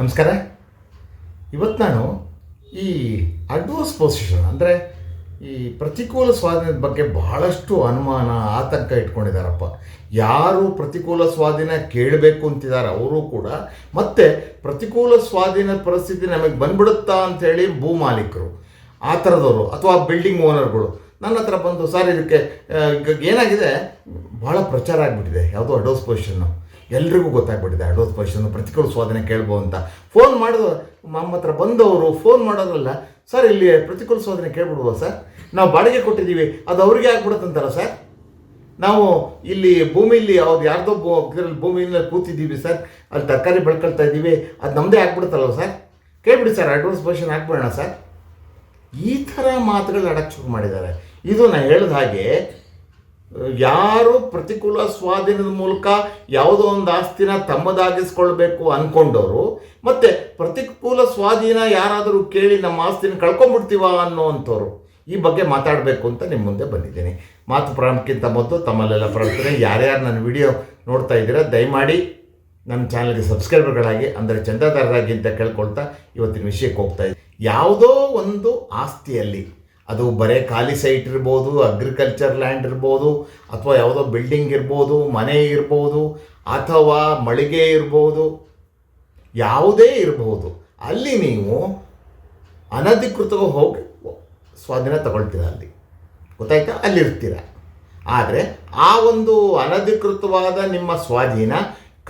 ನಮಸ್ಕಾರ. ಇವತ್ತು ನಾನು ಈ ಅಡ್ವರ್ಸ್ ಪೊಸಿಷನ್ ಅಂದರೆ ಈ ಪ್ರತಿಕೂಲ ಸ್ವಾಧೀನದ ಬಗ್ಗೆ ಬಹಳಷ್ಟು ಅನುಮಾನ, ಆತಂಕ ಇಟ್ಕೊಂಡಿದ್ದಾರಪ್ಪ ಯಾರು ಪ್ರತಿಕೂಲ ಸ್ವಾಧೀನ ಕೇಳಬೇಕು ಅಂತಿದ್ದಾರೆ ಅವರು ಕೂಡ. ಮತ್ತು ಪ್ರತಿಕೂಲ ಸ್ವಾಧೀನ ಪರಿಸ್ಥಿತಿ ನಮಗೆ ಬಂದ್ಬಿಡುತ್ತಾ ಅಂಥೇಳಿ ಭೂ ಮಾಲೀಕರು, ಆ ಥರದವರು ಅಥವಾ ಬಿಲ್ಡಿಂಗ್ ಓನರ್ಗಳು ನನ್ನ ಹತ್ರ ಬಂದು, ಸರ್, ಇದಕ್ಕೆ ಏನಾಗಿದೆ? ಭಾಳ ಪ್ರಚಾರ ಆಗಿಬಿಟ್ಟಿದೆ, ಯಾವುದೋ ಅಡ್ವರ್ಸ್ ಪೊಸಿಷನ್ನು ಎಲ್ರಿಗೂ ಗೊತ್ತಾಗ್ಬಿಟ್ಟಿದೆ ಅಡ್ವರ್ಸ್ ಪೊಸಿಷನ್ ಪ್ರತಿಕೂಲ ಸ್ವಾಧೀನ ಕೇಳ್ಬೋದು ಅಂತ. ಫೋನ್ ಮಾಡಿದ್ರು ನಮ್ಮ ಹತ್ರ ಬಂದವರು ಫೋನ್ ಮಾಡೋದ್ರಲ್ಲ, ಸರ್, ಇಲ್ಲಿ ಪ್ರತಿಕೂಲ ಸ್ವಾಧೀನ ಕೇಳ್ಬಿಡ್ಬೋದು ಸರ್? ನಾವು ಬಾಡಿಗೆ ಕೊಟ್ಟಿದ್ದೀವಿ, ಅದು ಅವ್ರಿಗೆ ಆಗ್ಬಿಡುತ್ತಂತಾರ ಸರ್? ನಾವು ಇಲ್ಲಿ ಭೂಮಿಲಿ ಅವ್ರು ಯಾರ್ದೋ ಇದರಲ್ಲಿ ಭೂಮಿಯಲ್ಲಿ ಕೂತಿದ್ದೀವಿ ಸರ್. ಅಲ್ಲಿ ತರಕಾರಿ ಬೆಳ್ಕೊಳ್ತಾ ಇದ್ದೀವಿ, ಅದು ನಮ್ಮದೇ ಆಗ್ಬಿಡುತ್ತಲ್ವ ಸರ್? ಕೇಳ್ಬಿಡಿ ಸರ್, ಅಡ್ವಾನ್ಸ್ ಪೊಸಿಷನ್ ಹಾಕ್ಬಿಡೋಣ ಸರ್. ಈ ಥರ ಮಾತುಗಳು ಅಡಕ್ಕೆ ಶುರು ಮಾಡಿದ್ದಾರೆ. ಇದು ನಾನು ಹೇಳಿದ ಹಾಗೆ ಯಾರು ಪ್ರತಿಕೂಲ ಸ್ವಾಧೀನದ ಮೂಲಕ ಯಾವುದೋ ಒಂದು ಆಸ್ತಿನ ತಮ್ಮದಾಗಿಸ್ಕೊಳ್ಬೇಕು ಅಂದ್ಕೊಂಡವರು ಮತ್ತು ಪ್ರತಿಕೂಲ ಸ್ವಾಧೀನ ಯಾರಾದರೂ ಕೇಳಿ ನಮ್ಮ ಆಸ್ತಿನ ಕಳ್ಕೊಂಡ್ಬಿಡ್ತೀವ ಅನ್ನೋವಂಥವ್ರು ಈ ಬಗ್ಗೆ ಮಾತಾಡಬೇಕು ಅಂತ ನಿಮ್ಮ ಮುಂದೆ ಬಂದಿದ್ದೀನಿ. ಮಾತು ಪ್ರಾರಂಭಕ್ಕಿಂತ ಮೊದಲು ತಮ್ಮಲ್ಲೆಲ್ಲ ಪ್ರಾರ್ಥನೆ. ಯಾರ್ಯಾರು ನನ್ನ ವಿಡಿಯೋ ನೋಡ್ತಾ ಇದ್ದೀರಾ, ದಯಮಾಡಿ ನನ್ನ ಚಾನಲ್ಗೆ ಸಬ್ಸ್ಕ್ರೈಬರ್ಗಳಾಗಿ, ಅಂದರೆ ಚಂದಾದಾರರಾಗಿ ಅಂತ ಕೇಳ್ಕೊಳ್ತಾ ಇವತ್ತಿನ ವಿಷಯಕ್ಕೆ ಹೋಗ್ತಾ ಇದ್ದೀನಿ. ಯಾವುದೋ ಒಂದು ಆಸ್ತಿಯಲ್ಲಿ ಅದು ಬರೀ ಖಾಲಿ ಸೈಟ್ ಇರ್ಬೋದು ಅಗ್ರಿಕಲ್ಚರ್ ಲ್ಯಾಂಡ್ ಇರ್ಬೋದು, ಅಥವಾ ಯಾವುದೋ ಬಿಲ್ಡಿಂಗ್ ಇರ್ಬೋದು, ಮನೆ ಇರ್ಬೋದು, ಅಥವಾ ಮಳಿಗೆ ಇರ್ಬೋದು, ಯಾವುದೇ ಇರಬಹುದು ಅಲ್ಲಿ ನೀವು ಅನಧಿಕೃತವಾಗಿ ಹೋಗಿ ಸ್ವಾಧೀನ ತಗೊಳ್ತೀರ ಅಲ್ಲಿ. ಗೊತ್ತಾಯ್ತಾ? ಅಲ್ಲಿರ್ತೀರ. ಆದರೆ ಆ ಒಂದು ಅನಧಿಕೃತವಾದ ನಿಮ್ಮ ಸ್ವಾಧೀನ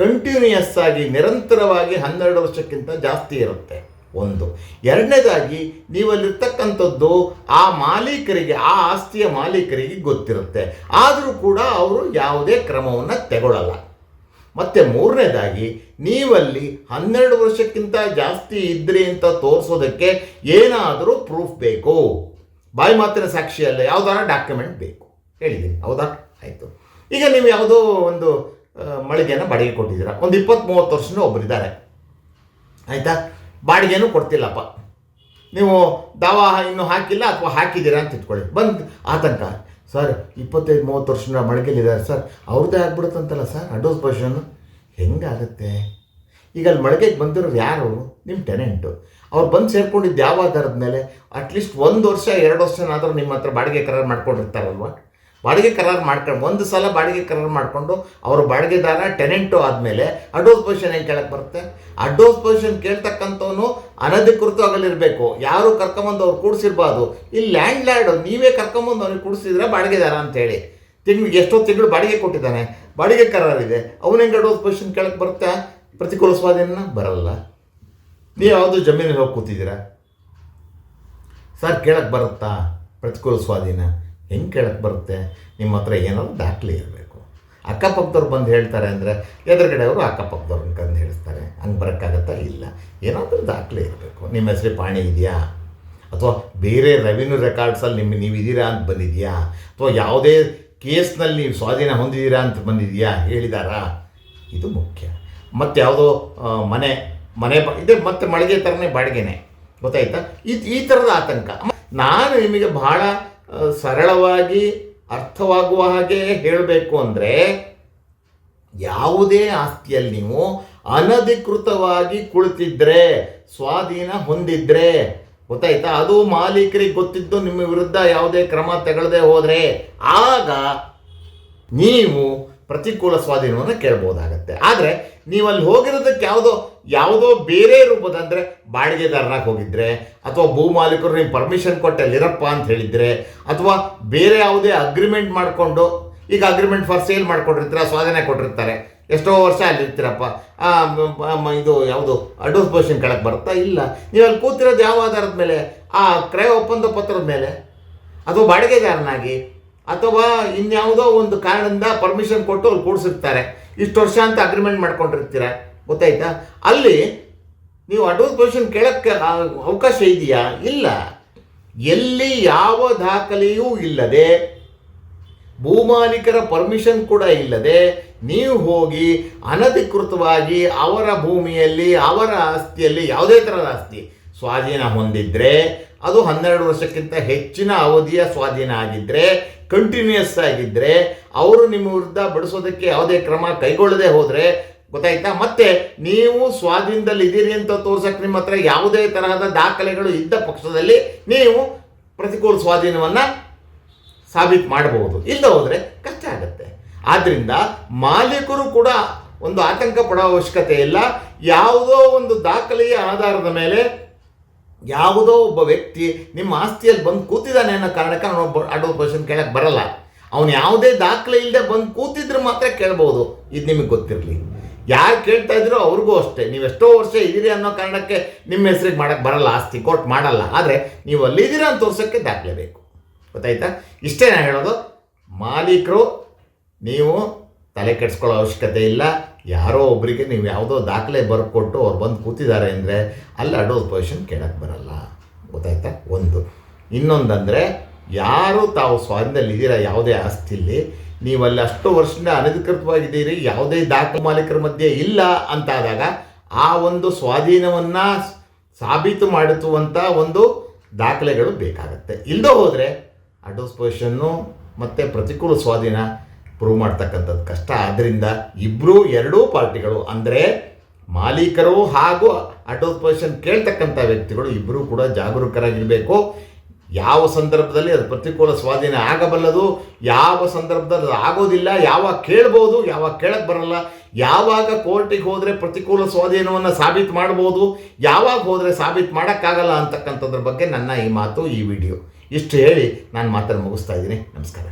ಕಂಟಿನ್ಯೂಯಸ್ ಆಗಿ, ನಿರಂತರವಾಗಿ ಹನ್ನೆರಡು ವರ್ಷಕ್ಕಿಂತ ಜಾಸ್ತಿ ಇರುತ್ತೆ. ಒಂದು. ಎರಡನೇದಾಗಿ, ನೀವಲ್ಲಿರ್ತಕ್ಕಂಥದ್ದು ಆ ಮಾಲೀಕರಿಗೆ, ಆ ಆಸ್ತಿಯ ಮಾಲೀಕರಿಗೆ ಗೊತ್ತಿರುತ್ತೆ. ಆದರೂ ಕೂಡ ಅವರು ಯಾವುದೇ ಕ್ರಮವನ್ನು ತಗೊಳ್ಳಲ್ಲ ಮತ್ತು ಮೂರನೇದಾಗಿ, ನೀವಲ್ಲಿ ಹನ್ನೆರಡು ವರ್ಷಕ್ಕಿಂತ ಜಾಸ್ತಿ ಇದ್ರಿ ಅಂತ ತೋರಿಸೋದಕ್ಕೆ ಏನಾದರೂ ಪ್ರೂಫ್ ಬೇಕು. ಬಾಯಿ ಮಾತಿನ ಸಾಕ್ಷಿಯಲ್ಲ ಯಾವುದಾರ ಡಾಕ್ಯುಮೆಂಟ್ ಬೇಕು. ಹೇಳಿದ್ದೀನಿ, ಹೌದಾ? ಆಯಿತು. ಈಗ ನೀವು ಯಾವುದೋ ಒಂದು ಮಳಿಗೆಯನ್ನು ಬಾಡಿಗೆ ಕೊಟ್ಟಿದ್ದೀರಾ. ಒಂದು ಇಪ್ಪತ್ತು ಮೂವತ್ತು ವರ್ಷನೂ ಒಬ್ಬರಿದ್ದಾರೆ ಆಯಿತಾ? ಬಾಡಿಗೆನೂ ಕೊಡ್ತಿಲ್ಲಪ್ಪ. ನೀವು ದಾವಾ ಇನ್ನೂ ಹಾಕಿಲ್ಲ ಅಥವಾ ಹಾಕಿದ್ದೀರಾ ಅಂತ ಇಟ್ಕೊಳ್ಳಿ. ಬಂದು ಆತಂಕ. ಸರ್, ಇಪ್ಪತ್ತೈದು, ಮೂವತ್ತು ವರ್ಷದ ಮಳಿಗೆಲಿದ್ದಾರೆ ಸರ್, ಅವ್ರದ್ದೇ ಆಗ್ಬಿಡುತ್ತಂತಲ್ಲ ಸರ್ ಅಡೋಸ್ ಪೊಸಿಷನ್ ಹೆಂಗಾಗುತ್ತೆ? ಈಗ ಅಲ್ಲಿ ಮಳಿಗೆಗೆ ಬಂದಿರೋರು ಯಾರು? ನಿಮ್ಮ ಟೆನೆಂಟು ಅವ್ರು ಬಂದು ಸೇರ್ಕೊಂಡಿದ್ದು ಯಾವ ಆಧಾರದ ಮೇಲೆ? ಅಟ್ಲೀಸ್ಟ್ ಒಂದು ವರ್ಷ, ಎರಡು ವರ್ಷನಾದರೂ ನಿಮ್ಮ ಹತ್ರ ಬಾಡಿಗೆ ಕರಾರು ಮಾಡ್ಕೊಂಡಿರ್ತಾರಲ್ವ? ಬಾಡಿಗೆ ಕರಾರು ಮಾಡ್ಕೊಂಡು ಒಂದು ಸಲ ಬಾಡಿಗೆ ಕರಾರು ಮಾಡಿಕೊಂಡು ಅವರು ಬಾಡಿಗೆದಾರ ಟೆನೆಂಟು ಆದಮೇಲೆ ಅಡ್ವಾನ್ಸ್ ಪೊಸಿಷನ್ ಹೆಂಗೆ ಕೇಳಕ್ಕೆ ಬರುತ್ತೆ? ಅಡ್ವಾನ್ಸ್ ಪೊಸಿಷನ್ ಕೇಳ್ತಕ್ಕಂಥವನು ಅನಧಿಕೃತವಾಗಲಿರಬೇಕು ಯಾರು ಕರ್ಕೊಂಬಂದು ಅವ್ರು ಕೂಡಿಸಿರ್ಬಾರ್ದು. ಈ ಲ್ಯಾಂಡ್ ಲ್ಯಾಂಡ್ ನೀವೇ ಕರ್ಕೊಂಬಂದು ಅವ್ನಿಗೆ ಕೂಡಿಸಿದ್ರೆ ಬಾಡಿಗೆದಾರ ಅಂತೇಳಿ. ತಿಂಗ್ಳಿಗೆ ಎಷ್ಟೋ ತಿಂಗಳು ಬಾಡಿಗೆ ಕೊಟ್ಟಿದ್ದಾನೆ. ಬಾಡಿಗೆ ಕರಾರಿದೆ ಅವನ ಹೆಂಗೆ ಅಡ್ವಾನ್ಸ್ ಪೊಸಿಷನ್ ಕೇಳಕ್ಕೆ ಬರುತ್ತೆ? ಪ್ರತಿಕೂಲ ಸ್ವಾಧೀನ ಬರಲ್ಲ. ನೀವು ಯಾವುದು ಜಮೀನಿಗೆ ಹೋಗಿ ಕೂತಿದ್ದೀರಾ? ಸರ್ ಕೇಳಕ್ಕೆ ಬರುತ್ತಾ? ಪ್ರತಿಕೂಲ ಸ್ವಾಧೀನ. ಹೆಂಗೆ ಕೇಳಕ್ಕೆ ಬರುತ್ತೆ? ನಿಮ್ಮ ಹತ್ರ ಏನಾದರೂ ದಾಖಲೆ ಇರಬೇಕು. ಅಕ್ಕಪಕ್ಕದವ್ರು ಬಂದು ಹೇಳ್ತಾರೆ ಅಂದರೆ ಎದುರುಗಡೆ ಅವರು ಅಕ್ಕಪಕ್ಕದವ್ರನ್ನ ಹೇಳ್ತಾರೆ. ಹಂಗೆ ಬರೋಕ್ಕಾಗತ್ತಾ? ಇಲ್ಲ. ಏನಾದರೂ ದಾಖಲೆ ಇರಬೇಕು. ನಿಮ್ಮ ಹೆಸರು ಪಾಣಿ ಇದೆಯಾ? ಅಥವಾ ಬೇರೆ ರೆವಿನ್ಯೂ ರೆಕಾರ್ಡ್ಸಲ್ಲಿ ನಿಮ್ಮ ನೀವು ಇದ್ದೀರಾ ಅಂತ ಬಂದಿದೆಯಾ? ಅಥವಾ ಯಾವುದೇ ಕೇಸ್ನಲ್ಲಿ ನೀವು ಸ್ವಾಧೀನ ಹೊಂದಿದ್ದೀರಾ ಅಂತ ಬಂದಿದೆಯಾ? ಹೇಳಿದಾರಾ? ಇದು ಮುಖ್ಯ. ಮತ್ತು ಯಾವುದೋ ಮನೆ ಮನೆ ಬ- ಇದೇ ಮತ್ತೆ ಮಳಿಗೆ ಥರನೇ ಬಾಡಿಗೆನೆ. ಗೊತ್ತಾಯ್ತಾ? ಈ ಈ ಥರದ ಆತಂಕ. ನಾನು ನಿಮಗೆ ಬಹಳ ಸರಳವಾಗಿ ಅರ್ಥವಾಗುವ ಹಾಗೆ ಹೇಳಬೇಕು ಅಂದರೆ ಯಾವುದೇ ಆಸ್ತಿಯಲ್ಲಿ ನೀವು ಅನಧಿಕೃತವಾಗಿ ಕುಳಿತಿದ್ರೆ, ಸ್ವಾಧೀನ ಹೊಂದಿದ್ರೆ, ಗೊತ್ತಾಯ್ತಾ? ಅದು ಮಾಲೀಕರಿಗೆ ಗೊತ್ತಿದ್ದು ನಿಮ್ಮ ವಿರುದ್ಧ ಯಾವುದೇ ಕ್ರಮ ತಗೊಳ್ಳದೆ ಹೋದರೆ, ಆಗ ನೀವು ಪ್ರತಿಕೂಲ ಸ್ವಾಧೀನವನ್ನು ಕೇಳ್ಬೋದಾಗತ್ತೆ. ಆದರೆ ನೀವು ಅಲ್ಲಿ ಹೋಗಿರೋದಕ್ಕೆ ಯಾವುದೋ ಯಾವುದೋ ಬೇರೆ ರೂಪದ ಅಂದರೆ ಬಾಡಿಗೆದಾರನಾಗಿ ಹೋಗಿದ್ರೆ, ಅಥವಾ ಭೂ ಮಾಲೀಕರು ನೀವು ಪರ್ಮಿಷನ್ ಕೊಟ್ಟು ಅಲ್ಲಿರಪ್ಪ ಅಂತ ಹೇಳಿದರೆ, ಅಥವಾ ಬೇರೆ ಯಾವುದೇ ಅಗ್ರಿಮೆಂಟ್ ಮಾಡಿಕೊಂಡು, ಈಗ ಅಗ್ರಿಮೆಂಟ್ ಫಾರ್ ಸೇಲ್ ಮಾಡ್ಕೊಂಡಿರ್ತೀರ, ಸ್ವಾಧೀನ ಕೊಟ್ಟಿರ್ತಾರೆ. ಎಷ್ಟೋ ವರ್ಷ ಅಲ್ಲಿರ್ತೀರಪ್ಪ ಇದು ಯಾವುದು ಅಡ್ವಾನ್ಸ್ ಪೊಸಿಷನ್ ಕೆಳಗೆ ಬರುತ್ತಾ? ಇಲ್ಲ. ನೀವು ಅಲ್ಲಿ ಕೂತಿರೋದು ಯಾವ ಆಧಾರದ ಮೇಲೆ? ಆ, ಕ್ರಯ ಒಪ್ಪಂದ ಪತ್ರದ ಮೇಲೆ? ಅಥವಾ ಬಾಡಿಗೆದಾರನಾಗಿ? ಅಥವಾ ಇನ್ಯಾವುದೋ ಒಂದು ಕಾರಣದಿಂದ ಪರ್ಮಿಷನ್ ಕೊಟ್ಟು ಅವ್ರು ಕೂಡಿಸಿರ್ತಾರೆ. ಇಷ್ಟು ವರ್ಷ ಅಂತ ಅಗ್ರಿಮೆಂಟ್ ಮಾಡ್ಕೊಂಡಿರ್ತೀರ? ಗೊತ್ತಾಯ್ತಾ? ಅಲ್ಲಿ ನೀವು ಅಡ್ವಾನ್ಸ್ ಪೊಸಿಷನ್ ಕೇಳೋಕ್ಕೆ ಅವಕಾಶ ಇದೆಯಾ? ಇಲ್ಲ. ಎಲ್ಲಿ ಯಾವ ದಾಖಲೆಯೂ ಇಲ್ಲದೆ ಭೂಮಾಲೀಕರ ಪರ್ಮಿಷನ್ ಕೂಡ ಇಲ್ಲದೆ, ನೀವು ಹೋಗಿ ಅನಧಿಕೃತವಾಗಿ ಅವರ ಭೂಮಿಯಲ್ಲಿ, ಅವರ ಆಸ್ತಿಯಲ್ಲಿ ಯಾವುದೇ ಥರದ ಆಸ್ತಿ, ಸ್ವಾಧೀನ ಹೊಂದಿದ್ರೆ ಅದು ಹನ್ನೆರಡು ವರ್ಷಕ್ಕಿಂತ ಹೆಚ್ಚಿನ ಅವಧಿಯ ಸ್ವಾಧೀನ ಆಗಿದ್ದರೆ ಕಂಟಿನ್ಯೂಯಸ್ ಆಗಿದ್ದರೆ ಅವರು ನಿಮ್ಮ ವಿರುದ್ಧ ಬಡಿಸೋದಕ್ಕೆ ಯಾವುದೇ ಕ್ರಮ ಕೈಗೊಳ್ಳದೆ ಹೋದರೆ, ಗೊತ್ತಾಯ್ತಾ? ಮತ್ತೆ ನೀವು ಸ್ವಾಧೀನದಲ್ಲಿ ಇದ್ದೀರಿ ಅಂತ ತೋರ್ಸಕ್ಕೆ ನಿಮ್ಮ ಹತ್ರ ಯಾವುದೇ ತರಹದ ದಾಖಲೆಗಳು ಇದ್ದ ಪಕ್ಷದಲ್ಲಿ ನೀವು ಪ್ರತಿಕೂಲ ಸ್ವಾಧೀನವನ್ನು ಸಾಬೀತು ಮಾಡಬಹುದು. ಇಲ್ಲ ಹೋದರೆ ಕಷ್ಟ ಆಗುತ್ತೆ. ಆದ್ದರಿಂದ ಮಾಲೀಕರು ಕೂಡ ಒಂದು ಆತಂಕ ಪಡೋ ಅವಶ್ಯಕತೆ ಇಲ್ಲ. ಯಾವುದೋ ಒಂದು ದಾಖಲೆಯ ಆಧಾರದ ಮೇಲೆ ಯಾವುದೋ ಒಬ್ಬ ವ್ಯಕ್ತಿ ನಿಮ್ಮ ಆಸ್ತಿಯಲ್ಲಿ ಬಂದು ಕೂತಿದ್ದಾನೆ ಅನ್ನೋ ಕಾರಣಕ್ಕೆ ನಾನು ಒಬ್ಬ ಅಡ್ವೊಕೇಶನ್ ಕೇಳಕ್ಕೆ ಬರಲ್ಲ. ಅವನು ಯಾವುದೇ ದಾಖಲೆ ಇಲ್ಲದೆ ಬಂದು ಕೂತಿದ್ರೆ ಮಾತ್ರ ಕೇಳ್ಬೋದು ಇದು ನಿಮಗೆ ಗೊತ್ತಿರಲಿ. ಯಾರು ಕೇಳ್ತಾ ಇದ್ರೋ ಅವ್ರಿಗೂ ಅಷ್ಟೇ. ನೀವು ಎಷ್ಟೋ ವರ್ಷ ಇದ್ದೀರಿ ಅನ್ನೋ ಕಾರಣಕ್ಕೆ ನಿಮ್ಮ ಹೆಸರಿಗೆ ಮಾಡೋಕ್ಕೆ ಬರಲ್ಲ, ಆಸ್ತಿ ಕೋರ್ಟ್ ಮಾಡಲ್ಲ. ಆದರೆ ನೀವು ಅಲ್ಲಿದ್ದೀರಾ ಅಂತ ತೋರ್ಸೋಕ್ಕೆ ದಾಖಲೆ ಬೇಕು. ಗೊತ್ತಾಯ್ತಾ? ಇಷ್ಟೇ ನಾನು ಹೇಳೋದು. ಮಾಲೀಕರು ನೀವು ತಲೆ ಕೆಡಿಸ್ಕೊಳ್ಳೋ ಅವಶ್ಯಕತೆ ಇಲ್ಲ. ಯಾರೋ ಒಬ್ಬರಿಗೆ ನೀವು ಯಾವುದೋ ದಾಖಲೆ ಬರ್ಕೊಟ್ಟು ಅವ್ರು ಬಂದು ಕೂತಿದ್ದಾರೆ ಅಂದರೆ ಅಲ್ಲಿ ಅಡೋಸ್ ಪೊಸಿಷನ್ ಕೇಳಕ್ಕೆ ಬರಲ್ಲ. ಗೊತ್ತಾಯ್ತಾ? ಒಂದು. ಇನ್ನೊಂದಂದರೆ, ಯಾರು ತಾವು ಸ್ವಾಧೀನದಲ್ಲಿ ಇದ್ದೀರಾ ಯಾವುದೇ ಆಸ್ತಿಲಿ, ನೀವು ಅಲ್ಲಿ ಅಷ್ಟು ವರ್ಷದಿಂದ ಅನಧಿಕೃತವಾಗಿದ್ದೀರಿ, ಯಾವುದೇ ದಾಖಲೆ ಮಾಲೀಕರ ಮಧ್ಯೆ ಇಲ್ಲ ಅಂತಾದಾಗ ಆ ಒಂದು ಸ್ವಾಧೀನವನ್ನು ಸಾಬೀತು ಮಾಡಿಸುವಂಥ ಒಂದು ದಾಖಲೆಗಳು ಬೇಕಾಗುತ್ತೆ. ಇಲ್ಲದೋ ಹೋದರೆ ಅಡೋಸ್ ಪೊಸಿಷನ್ನು ಮತ್ತು ಪ್ರತಿಕೂಲ ಸ್ವಾಧೀನ ಪ್ರೂವ್ ಮಾಡ್ತಕ್ಕಂಥದ್ದು ಕಷ್ಟ. ಆದ್ದರಿಂದ ಇಬ್ಬರೂ ಎರಡೂ ಪಾರ್ಟಿಗಳು, ಅಂದರೆ ಮಾಲೀಕರು ಹಾಗೂ ಅಡೋಸ್ ಪೊಸಿಷನ್ ಕೇಳ್ತಕ್ಕಂಥ ವ್ಯಕ್ತಿಗಳು ಇಬ್ಬರೂ ಕೂಡ ಜಾಗರೂಕರಾಗಿರಬೇಕು. ಯಾವ ಸಂದರ್ಭದಲ್ಲಿ ಅದು ಪ್ರತಿಕೂಲ ಸ್ವಾಧೀನ ಆಗಬಲ್ಲದು, ಯಾವ ಸಂದರ್ಭದಲ್ಲಿ ಆಗೋದಿಲ್ಲ ಯಾವಾಗ ಕೇಳ್ಬೋದು ಯಾವಾಗ ಕೇಳಕ್ಕೆ ಬರಲ್ಲ, ಯಾವಾಗ ಕೋರ್ಟಿಗೆ ಹೋದರೆ ಪ್ರತಿಕೂಲ ಸ್ವಾಧೀನವನ್ನು ಸಾಬೀತು ಮಾಡ್ಬೋದು, ಯಾವಾಗ ಹೋದರೆ ಸಾಬೀತು ಮಾಡೋಕ್ಕಾಗಲ್ಲ ಅಂತಕ್ಕಂಥದ್ರ ಬಗ್ಗೆ ನನ್ನ ಈ ಮಾತು, ಈ ವಿಡಿಯೋ. ಇಷ್ಟು ಹೇಳಿ ನಾನು ಮಾತನ್ನು ಮುಗಿಸ್ತಾ ಇದ್ದೀನಿ. ನಮಸ್ಕಾರ.